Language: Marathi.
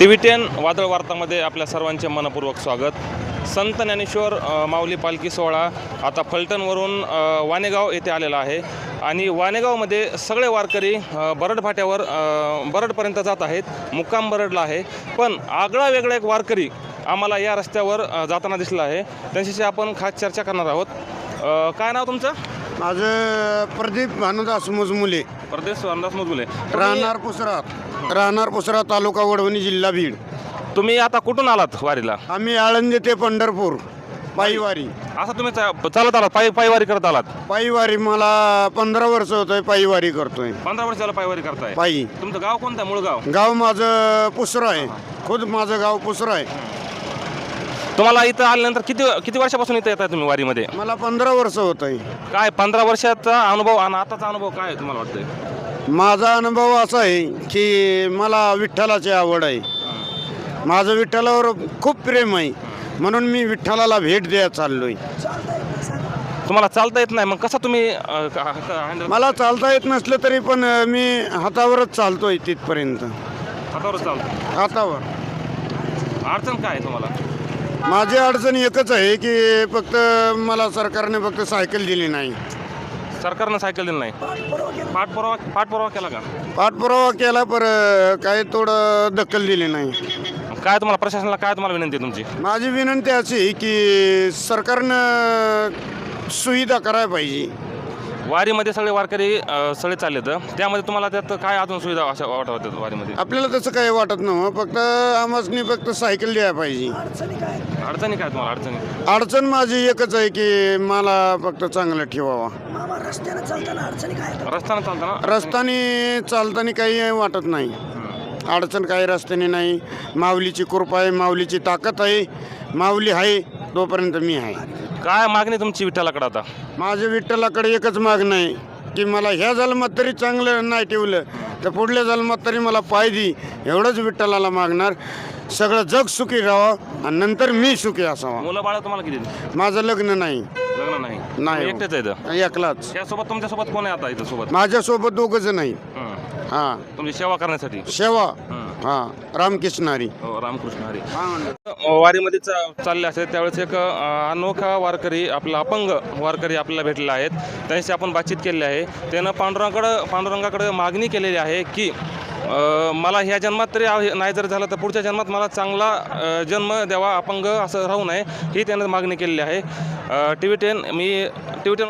टी टेन वादळ वार्तामध्ये आपल्या सर्वांचे मनपूर्वक स्वागत. संत ज्ञानेश्वर माऊली पालखी सोहळा आता फलटणवरून वानेगाव येथे आलेला आहे. आणि वानेगावमध्ये सगळे वारकरी बरड फाट्यावर बरडपर्यंत जात आहेत. मुक्काम बरडला आहे. पण आगळा वेगळा एक वारकरी आम्हाला या रस्त्यावर जाताना दिसला आहे. त्यांच्याशी आपण खास चर्चा करणार आहोत. काय नाव तुमचं? माझं प्रदीप भानुदास मुजमुले. प्रदेश अंदाज मजबुले राहणार पुसरात. राहणार पुसरा तालुका वडवणी जिल्हा बीड. तुम्ही आता कुठून आलात वारीला? आम्ही आळंदी ते पंढरपूर पायीवारी. असं तुम्ही चा- चालत आलात पायी पायवारी करत आलात? पायीवारी मला पंधरा वर्ष होतंय पायीवारी करतोय. पंधरा वर्षाला पायवारी करताय. पायी. तुमचं गाव कोणतं मूळ गाव? गाव माझं पुसरा आहे. खुद माझं गाव पुसरा आहे. तुम्हाला इथं आल्यानंतर किती किती वर्षापासून इथं येत आहे तुम्ही वारीमध्ये? मला पंधरा वर्ष होत आहे काय पंधरा वर्षाचा अनुभव आणि आताचा अनुभव काय आहे तुम्हाला वाटतंय? माझा अनुभव असा आहे की मला विठ्ठलाची आवड आहे. माझं विठ्ठलावर खूप प्रेम आहे. म्हणून मी विठ्ठलाला भेट द्यायला चाललोय. तुम्हाला चालता येत नाही मग कसं तुम्ही अं, का- का- handle- मला चालता येत नसलं तरी पण अ, मी हातावरच चालतोय तिथपर्यंत. हातावरच चालतं हातावर. अडचण काय आहे तुम्हाला? माझी अडचण एकच आहे की फक्त मला सरकारने फक्त सायकल दिली नाही. सरकारनं सायकल दिली नाही. पाठपुरावा पाठपुरावा केला का? पाठपुरावा केला पर काही थोडं दखल दिली नाही. काय तुम्हाला प्रशासनाला काय तुम्हाला विनंती आहे तुमची? माझी विनंती अशी की सरकारनं सुविधा करायला पाहिजे. वारीमध्ये सगळे वारकरी अं, सगळे चालले तर त्यामध्ये तुम्हाला त्यात काय अजून सुविधा अशा वाटत वारीमध्ये? आपल्याला तसं काही वाटत नव्हतं फक्त आम्हासनी फक्त सायकल द्यायला पाहिजे. अडचणी काय तुम्हाला? अडचणी? अडचण माझी एकच आहे की मला फक्त चांगलं ठेवावा. मामा रस्त्यानं चालताना अडचणी काय येतात? रस्त्यानं चालताना? रस्त्याने चालताना काही वाटत नाही. अडचण काही रस्त्याने नाही. माऊलीची कृपा आहे माऊलीची ताकद आहे माऊली आहे. तोपर्यंत मी आहे. काय मागणी तुमची विठ्ठलाकडे आता? माझ्या विठ्ठलाकडे एकच मागणं आहे की मला ह्या जन्मात तरी चांगलं नाही ठेवलं तर पुढल्या जन्मात तरी मला पाय दी एवढंच विठ्ठलाला मागणार. सगळं जग सुखी राहावं आणि नंतर मी सुखी असावा. मुलं बाळ तुम्हाला किती माझं लग्न नाही. लग्न नाही. नाही. तुम्ही एकटेच आहे इथं एकलाच. त्यासोबत तुमच्यासोबत कोण आहे आता इथं सोबत? माझ्यासोबत दोघंच नाही हं. हां. तुमची सेवा करण्यासाठी? सेवा. हं. रामकृष्णारी हो, रामकृष्ण हरी. वारीमध्ये चा- चालले असते त्यावेळेस एक अ, अनोखा वारकरी आपला अपंग वारकरी आपल्याला भेटलेला आहेत. त्यांच्याशी आपण बातचीत केलेली आहे. त्यानं पांडुरंगाकडं पांडुरंगाकडे मागणी केलेली आहे की अ, मला ह्या जन्मात तरी नाही जर झालं तर पुढच्या जन्मात मला चांगला अ, जन्म द्यावा अपंग असं राहू नये ही त्यानं मागणी केलेली आहे. टी व्ही टेन मी टी व्ही टेन